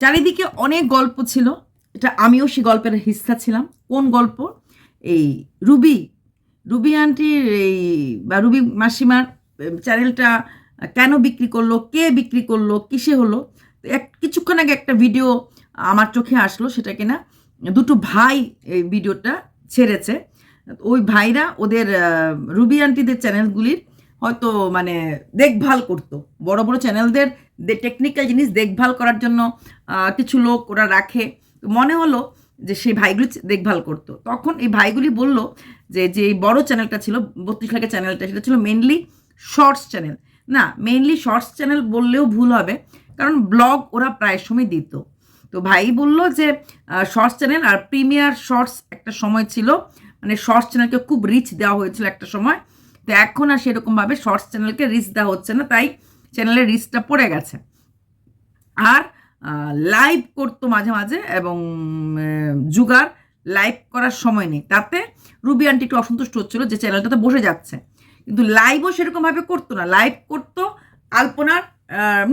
চারিদিকে অনেক গল্প ছিল। এটা আমিও সেই গল্পের হিস্সা ছিলাম। কোন গল্প? এই রুবি রুবি আন্টির এই বা রুবি মাসিমার চ্যানেলটা কেন বিক্রি করল? কে বিক্রি করল? কিসে হলো? এক, কিছুক্ষণ আগে একটা ভিডিও আমার চোখে আসলো সেটা কিনা। দুটো ভাই এই ভিডিওটা ছেড়েছে। ওই ভাইরা ওদের রুবি আন্টিদের চ্যানেলগুলির হয়তো মানে দেখভাল করতো। বড় বড় চ্যানেলদের টেকনিক্যাল জিনিস দেখভাল করার জন্য কিছু লোক ওরা রাখে। মনে হলো যে সেই ভাইগুলি দেখভাল করতো। তখন এই ভাইগুলি বলল যে যে বড় চ্যানেলটা ছিল, বত্রিশ লাখের চ্যানেলটা, সেটা ছিল মেনলি শর্টস চ্যানেল না মেনলি শর্টস চ্যানেল বললেও ভুল হবে, কারণ ব্লগ ওরা প্রায় সময় দিত। তো ভাই বলল যে শর্টস চ্যানেল আর প্রিমিয়ার শর্টস একটা সময় ছিল। মানে শর্টস চ্যানেলকে খুব রিচ দেওয়া হয়েছিল একটা সময়। তো এখন আর সেরকমভাবে শর্টস চ্যানেলকে রিচ দেওয়া হচ্ছে না, তাই চ্যানেলের রিচটা পড়ে গেছে। আর লাইভ করতো মাঝে মাঝে এবং যুগার লাইভ করার সময় নেই। তাতে রুবি আন্টি একটু অসন্তুষ্ট হচ্ছিল যে চ্যানেলটাতে বসে যাচ্ছে। কিন্তু লাইভও সেরকমভাবে করতো না। লাইভ করতো আলপনার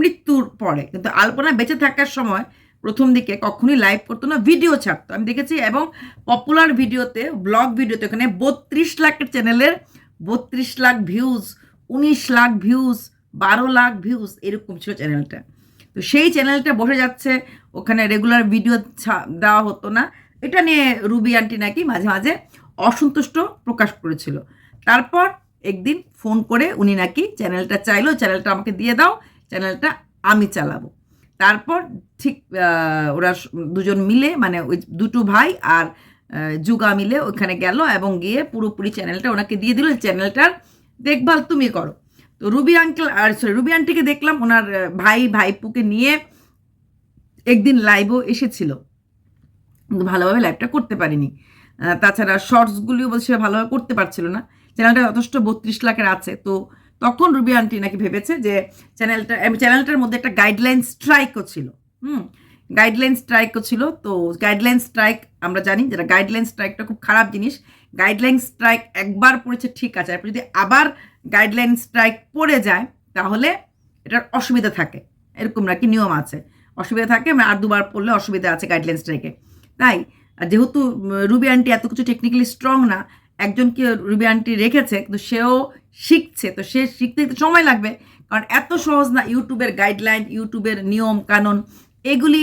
মৃত্যুর পরে। কিন্তু আলপনা বেঁচে থাকার সময় প্রথম দিকে কখনোই লাইভ করতো না ভিডিও ছাড়তো। আমি দেখেছি এবং পপুলার ভিডিওতে ব্লগ ভিডিওতে ওখানে বত্রিশ লাখের চ্যানেলের বত্রিশ লাখ ভিউজ উনিশ লাখ ভিউজ বারো লাখ ভিউজ এরকম ছিল চ্যানেলটা তো সেই চ্যানেলটা বসে যাচ্ছে, ওখানে রেগুলার ভিডিও দেওয়া হতো না। এটা নিয়ে রুবি আন্টি নাকি মাঝে মাঝে অসন্তুষ্ট প্রকাশ করেছিল। তারপর একদিন ফোন করে উনি নাকি চ্যানেলটা চাইলো চ্যানেলটা আমাকে দিয়ে দাও চ্যানেলটা আমি চালাবো। তারপর ঠিক ওরা দুজন মিলে মানে ওই দুটো ভাই আর যুগা মিলে ওখানে গেল এবং গিয়ে পুরোপুরি চ্যানেলটা ওনাকে দিয়ে দিল চ্যানেলটার দেখভাল তুমি করো। তো রুবি আঙ্কেল আর সরি রুবি আন্টিকে দেখলাম, ওনার ভাই, ভাইপুকে নিয়ে একদিন লাইভও এসেছিল। কিন্তু ভালোভাবে লাইভটা করতে পারিনি। তাছাড়া শর্টসগুলিও বলছে ভালোভাবে করতে পারছিল না। চ্যানেলটা যথেষ্ট বত্রিশ লাখের আছে। তো তখন রুবি আন্টি নাকি ভেবেছে যে চ্যানেলটা চ্যানেলটার মধ্যে একটা গাইডলাইন স্ট্রাইকও ছিল। হুম? গাইডলাইন স্ট্রাইকও ছিল, তো গাইডলাইন স্ট্রাইক আমরা জানি যেটা গাইডলাইন স্ট্রাইকটা খুব খারাপ জিনিস। গাইডলাইন স্ট্রাইক একবার পড়েছে ঠিক আছে, এরপর যদি আবার গাইডলাইন স্ট্রাইক পড়ে যায়, তাহলে এটার অসুবিধা থাকে। এরকম নাকি নিয়ম আছে। অসুবিধা থাকে মানে আর দুবার পড়লে অসুবিধা আছে গাইডলাইন স্ট্রাইকে তাই যেহেতু রুবি আন্টি এত কিছু টেকনিক্যালি স্ট্রং না, একজনকে রুবি আন্টি রেখেছে, কিন্তু সেও শিখছে, তো সে শিখতে একটু সময় লাগবে। কারণ এত সহজ না ইউটিউবের গাইডলাইন ইউটিউবের নিয়ম, কানুন এগুলি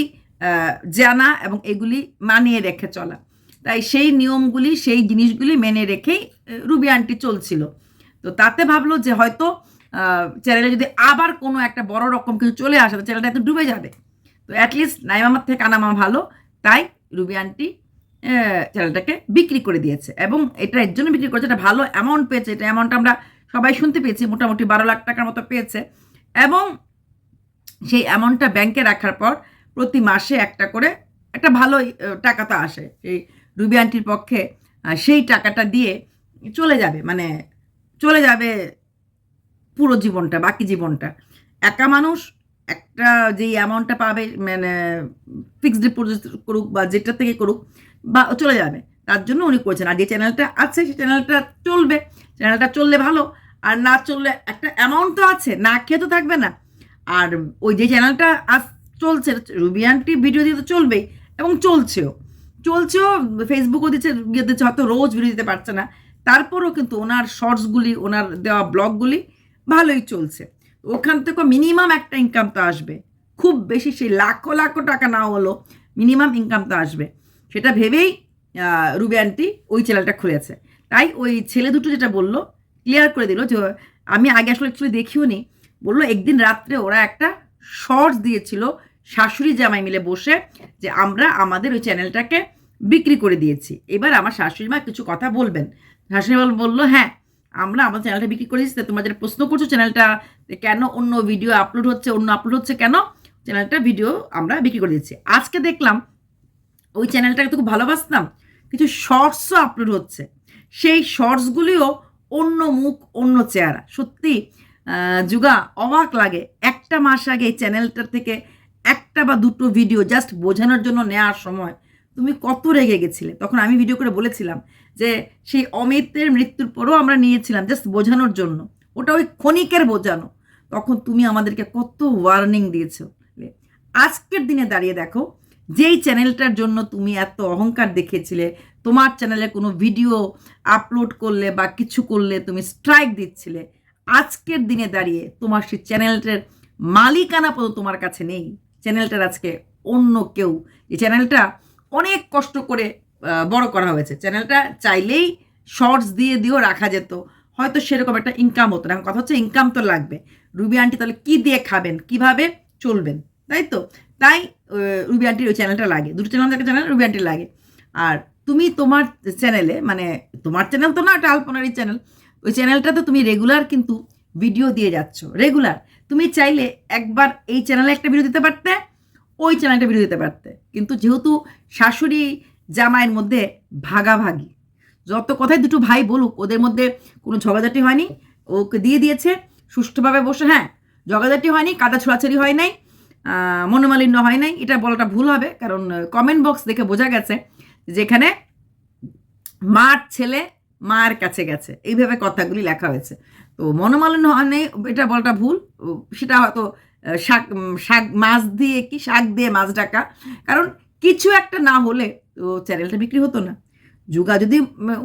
জানা এবং এগুলি মানিয়ে রেখে চলা। তাই সেই নিয়মগুলি, সেই জিনিসগুলি মেনে রেখেই রুবি আন্টি চলছিল। তো তাতে ভাবলো যে হয়তো চ্যানেলে যদি আবার কোনো একটা বড় রকম কিছু চলে আসে, তো চ্যানেলটা একটু ডুবে যাবে। তো অ্যাটলিস্ট নাইমামার থেকে আনামা ভালো, তাই রুবি আন্টি চ্যানেলটাকে বিক্রি করে দিয়েছে। এবং এটা এর জন্য বিক্রি করেছে, এটা ভালো অ্যামাউন্ট পেয়েছে, এটা অ্যামাউন্ট আমরা সবাই শুনতে পেয়েছি, মোটামুটি বারো লাখ টাকার মতো পেয়েছে। এবং সেই অ্যামাউন্টটা ব্যাংকে রাখার পর প্রতি মাসে একটা করে একটা ভালো টাকা তো আসে। সেই রুবি আন্টির পক্ষে সেই টাকাটা দিয়ে চলে যাবে মানে চলে যাবে পুরো জীবনটা, বাকি জীবনটা। একা মানুষ একটা যেই অ্যামাউন্টটা পাবে মানে ফিক্সড ডিপোজিট করুক বা যেটা থেকে করুক, বা চলে যাবে। তার জন্য উনি করেছেন। আর যে চ্যানেলটা আছে, সেই চ্যানেলটা চলবে। চ্যানেলটা চললে ভালো, আর না চললে একটা অ্যামাউন্ট তো আছে, না খেয়ে তো থাকবে না। আর ওই যে চ্যানেলটা আজ চলছে রুবি আন্টি ভিডিও দিয়ে তো চলবেই এবং চলছেও। চলছেও ফেসবুকও দিচ্ছে ইয়ে দিচ্ছে হয়তো রোজ ভিডিও দিতে পারছে না। তারপরেও কিন্তু ওনার শর্টসগুলি ওনার দেওয়া ব্লগগুলি ভালোই চলছে। ওখান থেকে মিনিমাম একটা ইনকাম তো আসবে। খুব বেশি সেই লাখো লাখো টাকা না হলো মিনিমাম ইনকাম তো আসবে। সেটা ভেবেই আহ, রুবি আন্টি ওই চ্যানেলটা খুলেছে। তাই ওই ছেলে দুটো যেটা বলল ক্লিয়ার করে দিল যে আমি আগে আসলে অ্যাকচুয়ালি দেখিও নি বলল একদিন রাত্রে ওরা একটা শর্টস দিয়েছিল শাশুড়ি জামাই মিলে বসে যে আমরা আমাদের ওই চ্যানেলটাকে বিক্রি করে দিয়েছি। এবার আমার শাশুড়ি মা কিছু কথা বলবেন। শাশুড়ি মা বলল হ্যাঁ আমরা আমাদের চ্যানেলটা বিক্রি করে দিচ্ছি তা তোমরা যেটা প্রশ্ন করছ চ্যানেলটা কেন অন্য ভিডিও আপলোড হচ্ছে, অন্য আপলোড হচ্ছে কেন? চ্যানেলটা ভিডিও আমরা বিক্রি করে দিচ্ছি আজকে দেখলাম ওই চ্যানেলটাকে তো খুব ভালোবাসতাম, কিছু শর্টসও আপলোড হচ্ছে। সেই শর্টসগুলিও অন্য মুখ, অন্য চেহারা। সত্যি যুগা, অবাক লাগে। একটা মাস আগে এই চ্যানেলটার থেকে একটা বা দুটো ভিডিও জাস্ট বোঝানোর জন্য নেওয়ার সময় তুমি কত রেগে গেছিলে? তখন আমি ভিডিও করে বলেছিলাম যে সেই অমিতের মৃত্যুর পরও আমরা নিয়েছিলাম জাস্ট বোঝানোর জন্য। ওটা ওই ক্ষণিকের বোঝানো। তখন তুমি আমাদেরকে কত ওয়ার্নিং দিয়েছ। আজকের দিনে দাঁড়িয়ে দেখো, যেই চ্যানেলটার জন্য তুমি এত অহংকার দেখিয়েছিলে, তোমার চ্যানেলে কোনো ভিডিও আপলোড করলে বা কিছু করলে তুমি স্ট্রাইক দিচ্ছিলে, আজকের দিনে দাঁড়িয়ে তোমার সেই চ্যানেলটার মালিকানা পর্যন্ত তোমার কাছে নেই। চ্যানেলটার আজকে অন্য কেউ। এই চ্যানেলটা অনেক কষ্ট করে বড় করা হয়েছে। চ্যানেলটা চাইলেই শর্টস দিয়ে দিয়েও রাখা যেত। হয়তো সেরকম একটা ইনকাম হতো না। কথা হচ্ছে ইনকাম তো লাগবে। রুবি আন্টি তাহলে কী দিয়ে খাবেন? কীভাবে চলবেন? তাই তো? তাই রুবি আন্টির ওই চ্যানেলটা লাগে। দুটো চ্যানেল থাকে, চ্যানেল, রুবি আন্টির লাগে। আর তুমি তোমার চ্যানেলে মানে তোমার চ্যানেল তো না, একটা আলপনারই চ্যানেল। ওই চ্যানেলটাতে তুমি রেগুলার কিন্তু ভিডিও দিয়ে যাচ্ছ। রেগুলার তুমি চাইলে একবার এই চ্যানেলে একটা ভিডিও দিতে পারতে, ওই চ্যানেলটা ভিডিও দিতে পারতে। কিন্তু যেহেতু শাশুড়ি জামাইয়ের মধ্যে ভাগাভাগি, যত কথাই দুটো ভাই বলুক, ওদের মধ্যে কোনো ঝগড়াঝাটি হয়নি, ওকে দিয়ে দিয়েছে, সুষ্ঠুভাবে বসে হ্যাঁ ঝগড়াঝাটি হয়নি, কাদা ছোড়াছড়ি হয় নাই মনোমালিন্য হয় নাই, এটা বলাটা ভুল হবে, কারণ কমেন্ট বক্স দেখে বোঝা গেছে যেখানে মার ছেলে মার কাছে গেছে। এইভাবে কথাগুলি লেখা হয়েছে। তো মনোমালিন্য হয় নাই, এটা বলাটা ভুল। সেটা হয়তো শাক শাক, মাছ দিয়ে কি? শাক দিয়ে মাছ ডাকা। কারণ কিছু একটা না হলে তো চ্যানেলটা বিক্রি হতো না। যুগা যদি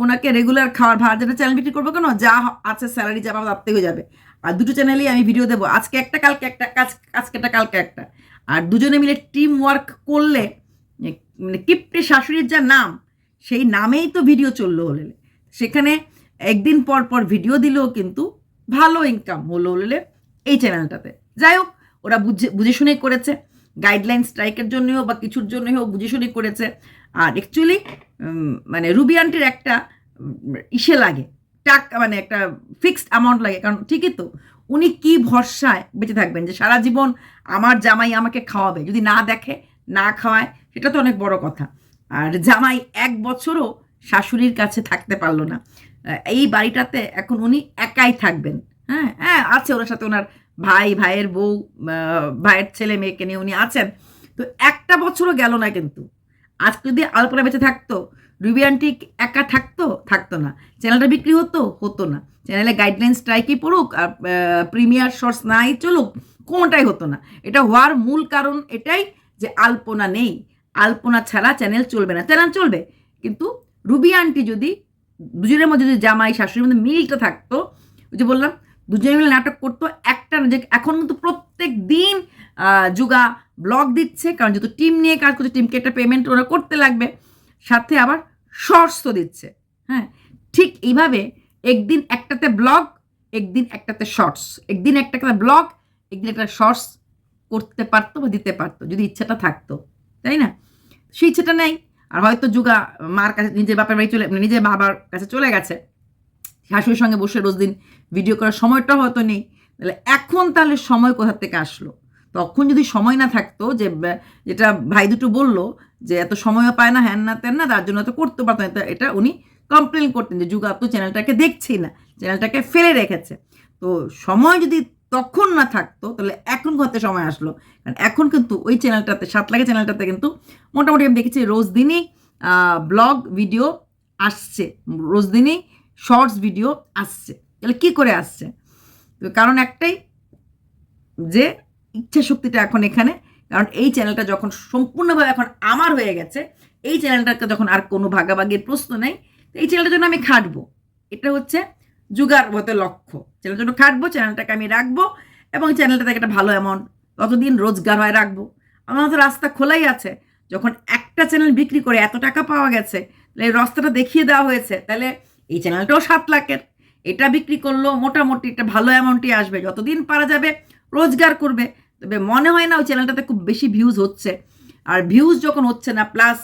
ওনাকে রেগুলার খাওয়ার ভাড়া যেটা চ্যানেল বিক্রি করব কেন? যা আছে স্যালারি যা পাবো তার থেকে যাবে। আর দুটো চ্যানেলেই আমি ভিডিও দেবো। আজকে একটা, কালকে একটা, কাজ, আজকে একটা, কালকে একটা। আর দুজনে মিলে টিম ওয়ার্ক করলে মানে কিপ্টে শাশুড়ির যা নাম, সেই নামেই তো ভিডিও চলল হলে সেখানে একদিন পর পর ভিডিও দিলেও কিন্তু ভালো ইনকাম হলো হলে এই চ্যানেলটাতে যাই হোক, ওরা বুঝে বুঝে শুনেই করেছে। গাইডলাইন স্ট্রাইকের জন্যই হোক বা কিছুর জন্যই হোক বুঝে শুনেই করেছে। আর অ্যাকচুয়ালি মানে রুবি আন্টির একটা ইসে লাগে। টাকা মানে একটা ফিক্সড অ্যামাউন্ট লাগে। কারণ ঠিকই তো, উনি কি ভরসায় বেঁচে থাকবেন যে সারা জীবন আমার জামাই আমাকে খাওয়াবে? যদি না দেখে, না খাওয়ায়, সেটা তো অনেক বড় কথা। আর জামাই এক বছরও শাশুড়ির কাছে থাকতে পারল না। এই বাড়িটাতে এখন উনি একাই থাকবেন। হ্যাঁ হ্যাঁ আছে ওনার সাথে ওনার ভাই, ভাইয়ের বউ ভাইয়ের ছেলে, মেয়েকে নিয়ে উনি আছেন। তো একটা বছরও গেল না কিন্তু। আজকে যদি আলপনা বেঁচে থাকতো, রুবি আন্টি একা থাকতো? থাকতো না। চ্যানেলটা বিক্রি হতো? হতো না। চ্যানেলে গাইডলাইন স্ট্রাইকই পড়ুক, আর প্রিমিয়ার শর্টস নাই চলুক, কোনোটাই হতো না। এটা হওয়ার মূল কারণ এটাই যে আলপনা নেই। আলপনা ছাড়া চ্যানেল চলবে না। চ্যানেল চলবে, কিন্তু রুবি আন্টি যদি দুজনের মধ্যে যদি জামাই শাশুড়ির মধ্যে মিলটা থাকতো, ওই যে বললাম, দুজনে মিলে নাটক করতো, একটা যে এখন কিন্তু প্রত্যেক দিন যুগা ব্লগ দিচ্ছে, কারণ যেহেতু টিম নিয়ে কাজ করছে, টিমকে একটা পেমেন্ট ওরা করতে লাগবে, সাথে আবার শর্টস দিচ্ছে হ্যাঁ? ঠিক এইভাবে একদিন একটাতে ব্লগ, একদিন একটাতে শর্টস একদিন একটাতে ব্লগ, একদিন একটা শর্টস করতে পারতো বা দিতে পারতো, যদি ইচ্ছাটা থাকতো, তাই না? সেই ইচ্ছাটা নেই। আর হয়তো যুগা মার কাছে, নিজের বাপের বাড়ি চলে মানে নিজের বাবার কাছে চলে গেছে। শাশুড়ির সঙ্গে বসে রোজ দিন ভিডিও করার সময়টাও হয়তো নেই। তাহলে এখন তাহলে সময় কোথা থেকে আসলো? তখন যদি সময় না থাকতো যে যেটা ভাই দুটো বলল যে, এত সময়ও পায় না, হ্যান না তেন না, তার জন্য তো করতে পারতো না। এটা- উনি কমপ্লেন করতেন যে যুগা তো চ্যানেলটাকে দেখছি না চ্যানেলটাকে ফেলে রেখেছে। তো সময় যদি তখন না থাকতো, তাহলে এখন করতে সময় আসলো। কারণ এখন কিন্তু ওই চ্যানেলটাতে, সাত লাগে চ্যানেলটাতে কিন্তু মোটামুটি আমি দেখেছি রোজ দিনই ব্লগ, ভিডিও আসছে। রোজ দিনই শর্টস, ভিডিও আসছে। তাহলে কী করে আসছে? তো কারণ একটাই যে ইচ্ছা শক্তিটা এখন এখানে, কারণ এই চ্যানেলটা যখন সম্পূর্ণভাবে এখন আমার হয়ে গেছে, এই চ্যানেলটাকে যখন আর কোনো ভাগাভাগির প্রশ্ন নেই এই চ্যানেলটার জন্য আমি খাটবো। এটা হচ্ছে যুগার হতে লক্ষ্য। চ্যানেলের জন্য খাটবো, চ্যানেলটাকে আমি রাখব এবং চ্যানেলটা থেকে একটা ভালো অ্যামাউন্ট ততদিন রোজগার হয় রাখব। আমার তো রাস্তা খোলাই আছে, যখন একটা চ্যানেল বিক্রি করে এত টাকা পাওয়া গেছে, তাহলে এই রাস্তাটা দেখিয়ে দেওয়া হয়েছে, তাহলে এই চ্যানেলটাও সাত লাখের। এটা বিক্রি করল মোটামুটি একটা ভালো অ্যামাউন্টই আসবে। যতদিন পারা যাবে, রোজগার করবে। তবে মনে হয় না ওই চ্যানেলটাতে খুব বেশি ভিউজ হচ্ছে। আর ভিউজ যখন হচ্ছে না প্লাস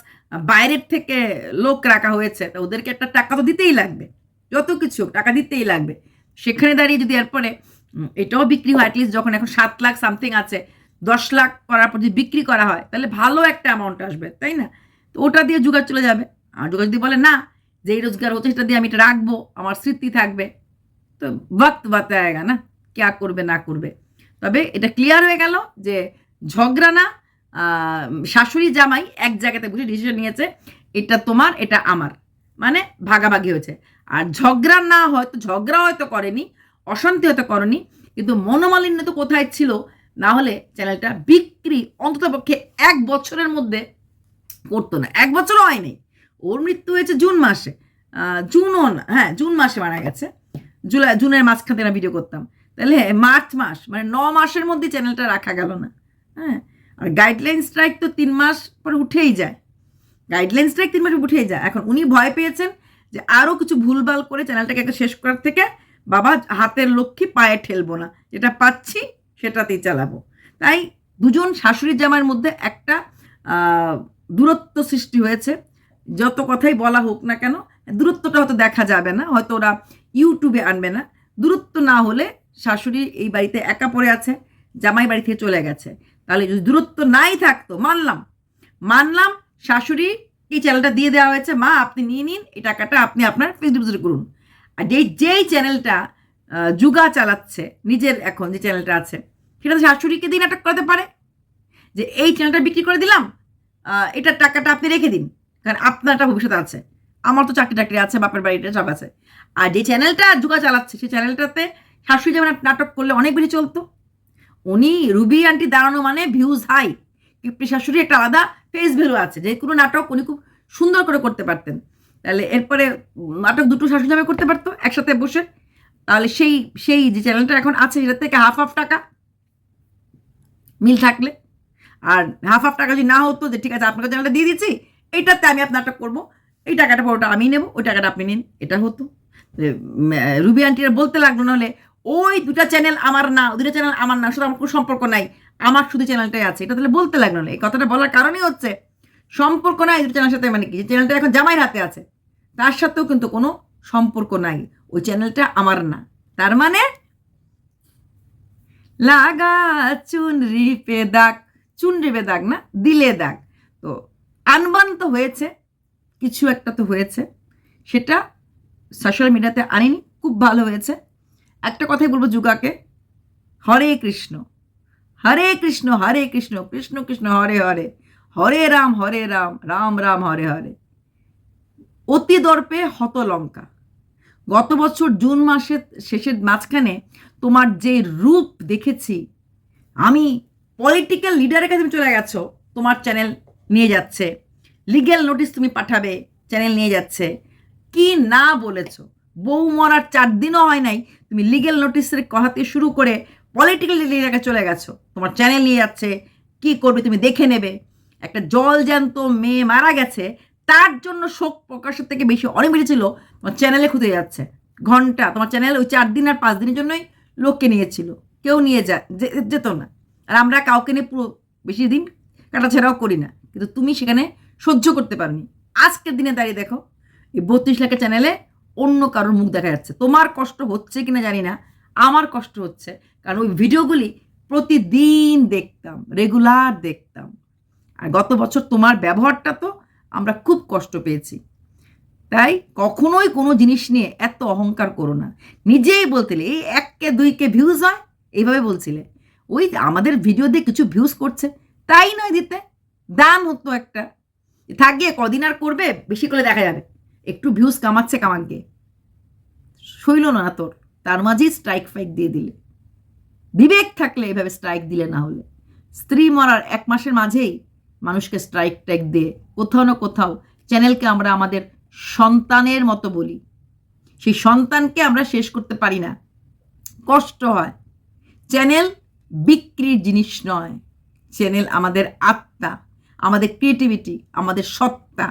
বাইরের থেকে লোক রাখা হয়েছে, তো ওদেরকে একটা টাকা তো দিতেই লাগবে। যত কিছু হোক, টাকা দিতেই লাগবে। সেখানে দাঁড়িয়ে যদি এরপরে এটাও বিক্রি হয় অ্যাটলিস্ট যখন এখন সাত লাখ সামথিং আছে দশ লাখ করার পর যদি বিক্রি করা হয় তাহলে ভালো একটা অ্যামাউন্ট আসবে তাই না? তো ওটা দিয়ে জোগাড় চলে যাবে। আর জোগাড় যদি বলে না যেই রোজগার হচ্ছে সেটা দিয়ে আমি এটা রাখব আমার স্মৃতি থাকবে তো বক্ত বাতায়গা না? ক্যা করবে না করবে? তবে এটা ক্লিয়ার হয়ে গেল যে ঝগড়া না শাশুড়ি জামাই এক জায়গাতে বসে ডিসিশন নিয়েছে এটা তোমার এটা আমার। মানে ভাগাভাগি হয়েছে। আর ঝগড়া না হয়তো ঝগড়া হয়তো করেনি, অশান্তি হয়তো করেনি, কিন্তু মনোমালিন্য তো কোথায় ছিল? না হলে চ্যানেলটা বিক্রি অন্ততপক্ষে এক বছরের মধ্যে করতো না। এক বছরও হয়নি। ওর মৃত্যু হয়েছে জুন মাসে। জুনও না হ্যাঁ জুন মাসে মারা গেছে। জুলাই, জুনের মাঝখান থেকে ভিডিও করতাম। তাহলে মার্চ মাস মানে ন মাসের মধ্যে চ্যানেলটা রাখা গেল না। হ্যাঁ আর গাইডলাইন স্ট্রাইক তো তিন মাস পরে উঠেই যায়। গাইডলাইন স্ট্রাইক তিন মাস উঠেই যায়। এখন উনি ভয় পেয়েছেন যে আরও কিছু ভুলভাল করে চ্যানেলটাকে একটা শেষ করার থেকে বাবা হাতের লক্ষ্মী পায়ে ঠেলবো না। যেটা পাচ্ছি, সেটাতেই চালাবো। তাই দুজন শাশুড়ি জামাইয়ের মধ্যে একটা দূরত্ব সৃষ্টি হয়েছে। যত কথাই বলা হোক না কেন, দূরত্বটা হয়তো দেখা যাবে না, হয়তো ওরা ইউটিউবে আনবে না। দূরত্ব না হলে শাশুড়ি এই বাড়িতে একা পড়ে আছে, জামাই বাড়ি থেকে চলে গেছে। তাহলে যদি দূরত্ব নাই থাকতো, মানলাম। মানলাম শাশুড়ি এই চ্যানেলটা দিয়ে দেওয়া হয়েছে। মা, আপনি নিয়ে নিন, এই টাকাটা আপনি আপনার ফেসবুক করুন। আর যেই যেই চ্যানেলটা যুগা চালাচ্ছে, নিজের এখন যে চ্যানেলটা আছে, সেটা তো শাশুড়িকে দিন নাটক করাতে পারে। যে এই চ্যানেলটা বিক্রি করে দিলাম এটার টাকাটা আপনি রেখে দিন, কারণ আপনার একটা ভবিষ্যৎ আছে। আমার তো চাকরি টাকরি আছে, বাপের বাড়িটা সব আছে। আর যে চ্যানেলটা যুগা চালাচ্ছে, সেই চ্যানেলটাতে শাশুড়ি যেমন নাটক করলে অনেক বেশি চলতো। উনি রুবি আন্টি দাঁড়ানো মানে ভিউজ হাই কিপ্টি শাশুড়ি একটা আলাদা ফেস ভ্যালু আছে। যে কোনো নাটক উনি খুব সুন্দর করে করতে পারতেন। তাহলে এরপরে নাটক দুটো শাশুড়ি জামাই করতে পারতো একসাথে বসে। তাহলে সেই সেই যে চ্যানেলটা এখন আছে সেটার থেকে হাফ হাফ টাকা মিল থাকলে। আর হাফ হাফ টাকা যদি না হতো যে ঠিক আছে, আপনাকে চ্যানেলটা দিয়ে দিচ্ছি এইটাতে আমি আপনার নাটক করব। এই টাকাটা পুরোটা আমি নেব, ওই টাকাটা আপনি নিন। এটা হতো। রুবি আন্টিরা বলতে লাগল নাহলে, ওই দুটা চ্যানেল আমার না, দুটা চ্যানেল আমার না, শুধু আমার কোনো সম্পর্ক নাই। আমার শুধু চ্যানেলটাই আছে, এটা তাহলে বলতে লাগল না। এই কথাটা বলার কারণই হচ্ছে, সম্পর্ক নাই দুটো চ্যানেলের সাথে মানে কি? চ্যানেলটা এখন জামাইয়ের হাতে আছে, তার সাথেও কিন্তু কোনো সম্পর্ক নাই। ওই চ্যানেলটা আমার না। তার মানে লাগা চুনরি পে দাগ, চুনরি পে দাগ না, দিলে দাগ। তো আনবান তো হয়েছে, কিছু একটা তো হয়েছে, সেটা সোশ্যাল মিডিয়াতে আনিনি, খুব ভালো হয়েছে। একটা কথাই বলব যুগাকে, হরে কৃষ্ণ। হরে কৃষ্ণ হরে কৃষ্ণ কৃষ্ণ কৃষ্ণ, হরে হরে। হরে রাম হরে রাম রাম রাম, হরে হরে। অতি দর্পে হত লঙ্কা গত বছর জুন মাসের শেষের মাঝখানে তোমার যে রূপ দেখেছি, আমি পলিটিক্যাল লিডারের কাছে চলে গেছো, তোমার চ্যানেল নিয়ে যাচ্ছে। লিগ্যাল নোটিশ তুমি পাঠাবে চ্যানেল নিয়ে যাচ্ছে। কি না বলেছ? বউ মরার চার দিনও হয় নাই, তুমি লিগ্যাল নোটিসের কথাতে শুরু করে পলিটিক্যাল লিডারকে চলে গেছো। তোমার চ্যানেল নিয়ে যাচ্ছে, কি করবে তুমি দেখে নেবে। একটা জল জ্যান্ত মেয়ে মারা গেছে, তার জন্য শোক প্রকাশের থেকে বেশি অনেক বেশি ছিল, তোমার চ্যানেলে খুঁজে যাচ্ছে। ঘণ্টা, তোমার চ্যানেল ওই চার দিন আর পাঁচ দিনের জন্যই লোককে নিয়েছিল। কেউ নিয়ে যা, যে- যেত না। আর আমরা কাউকে নিয়ে পুরো বেশি দিন কাটাছেড়াও করি না। কিন্তু তুমি সেখানে সহ্য করতে পারনি। আজকের দিনে দাঁড়িয়ে দেখো, এই বত্রিশ লাখের চ্যানেলে অন্য কারোর মুখ দেখা যাচ্ছে। তোমার কষ্ট হচ্ছে কিনা জানি না, আমার কষ্ট হচ্ছে। কারণ ওই ভিডিওগুলি প্রতিদিন দেখতাম রেগুলার দেখতাম। আর গত বছর তোমার ব্যবহারটা তো আমরা খুব কষ্ট পেয়েছি। তাই কখনোই কোনো জিনিস নিয়ে এত অহংকার করো না। নিজেই বলছিলে এই এককে দুইকে ভিউজ হয়? এইভাবে বলছিলে। ওই আমাদের ভিডিও দিয়ে কিছু ভিউজ করছে, তাই নয় দিতে। দাম হতো একটা। থাকবে কদিন আর করবে, বেশি করে দেখা যাবে। একটু ভিউজ কামাচ্ছে কামাকে শৈল না তোর। তার মাঝেই স্ট্রাইক ফাইক দিয়ে দিলে। বিবেক থাকলে এভাবে স্ট্রাইক দিলে না হলে। স্ত্রী মরার এক মাসের মাঝেই মানুষকে স্ট্রাইক ট্যাক দিয়ে কোথাও না কোথাও চ্যানেলকে আমরা আমাদের সন্তানের মতো বলি। সেই সন্তানকে আমরা শেষ করতে পারি না। কষ্ট হয়। চ্যানেল বিক্রির জিনিস নয়। চ্যানেল আমাদের আত্মা, আমাদের ক্রিয়েটিভিটি আমাদের সত্তা।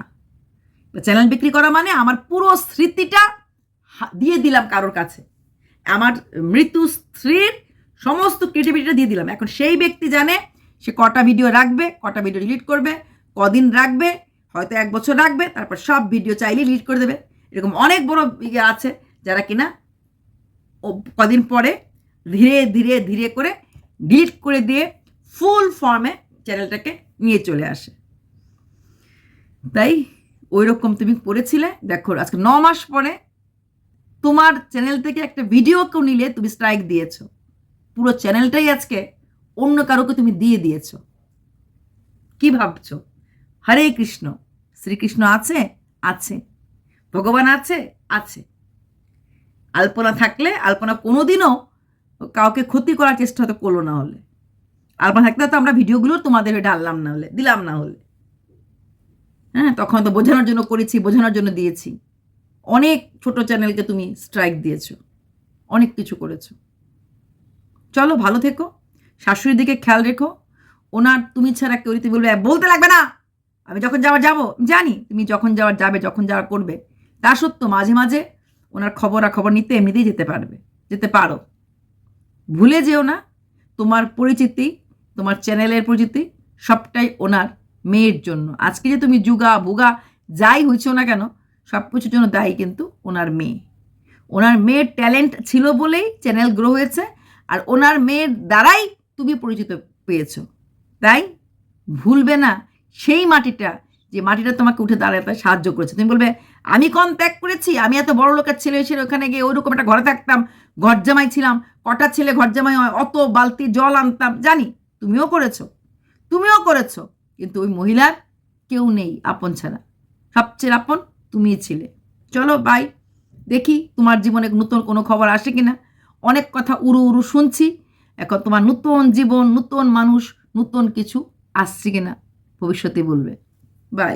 চ্যানেল বিক্রি করা মানে আমার পুরো স্মৃতিটা দিয়ে দিলাম কারোর কাছে। আমার মৃত্যু স্ত্রীর সমস্ত ক্রিয়েটিভিটিটা দিয়ে দিলাম। এখন সেই ব্যক্তি জানে সে কটা ভিডিও রাখবে, কটা ভিডিও ডিলিট করবে, কদিন রাখবে, হয়তো এক বছর রাখবে, তারপর সব ভিডিও চাইলে ডিলিট করে দেবে। এরকম অনেক বড় ইয়ে আছে যারা কিনা কদিন পরে ধীরে ধীরে ধীরে করে ডিলিট করে দিয়ে ফুল ফর্মে চ্যানেলটাকে নিয়ে চলে আসে। তাই ওই রকম তুমি পড়েছিলে দেখো, আজকে ন মাস পরে তোমার চ্যানেল থেকে একটা ভিডিও কেউ নিলে তুমি স্ট্রাইক দিয়েছ। পুরো চ্যানেলটাই আজকে অন্য কারোকে তুমি দিয়ে দিয়েছ। কি ভাবছ? হরে কৃষ্ণ। শ্রীকৃষ্ণ আছে? আছে। ভগবান আছে? আছে। আলপনা থাকলে আলপনা কোনোদিনও কাউকে ক্ষতি করার চেষ্টা হয়তো করল না হলে। আলপনা থাকতে তো আমরা ভিডিওগুলো তোমাদের ডাললাম না হলে, দিলাম না হলে। হ্যাঁ তখন তো বোঝানোর জন্য করেছি, বোঝানোর জন্য দিয়েছি। অনেক ছোট চ্যানেলকে তুমি স্ট্রাইক দিয়েছ। অনেক কিছু করেছ। চলো, ভালো থেকো। শাশুড়ির দিকে খেয়াল রেখো। ওনার তুমি ছাড়া কেউ তুমি বলবে, বলতে লাগবে না। আমি যখন যাওয়ার যাব জানি তুমি যখন যাওয়ার যাবে, যখন যাওয়ার করবে। তা সত্য মাঝে মাঝে ওনার খবরাখবর নিতে এমনিতেই যেতে পারবে, যেতে পারো। ভুলে যেও না, তোমার পরিচিতি, তোমার চ্যানেলের পরিচিতি সবটাই ওনার মেয়ের জন্য। আজকে যে তুমি যুগা বুগা যাই হয়েছো না কেন সব কিছুর জন্য দায়ী কিন্তু ওনার মেয়ে। ওনার মেয়ের ট্যালেন্ট ছিল বলেই চ্যানেল গ্রো হয়েছে আর ওনার মেয়ের দ্বারাই তুমি পরিচিত পেয়েছ। তাই ভুলবে না সেই মাটিটা, যে মাটিটা তোমাকে উঠে দাঁড়াতে সাহায্য করেছে। তুমি বলবে, আমি কম ত্যাগ করেছি, আমি এত বড় লোকের ছেলে ছিল ওখানে গিয়ে ওইরকম একটা ঘরে থাকতাম, ঘর জামাই ছিলাম, কটা ছেলে ঘর জামাই হয়, অত বালতি জল আনতাম। জানি, তুমিও করেছ তুমিও করেছ, কিন্তু ওই মহিলার কেউ নেই, আপন ছাড়া। সবচেয়ে আপন তুমিই ছিলে। চলো বাই দেখি তোমার জীবনে নতুন কোনো খবর আসে কিনা। অনেক কথা উড়ু উড়ু শুনছি। এখন তোমার নতুন জীবন, নতুন মানুষ, নতুন কিছু আসছে কিনা ভবিষ্যতে বলবে। বাই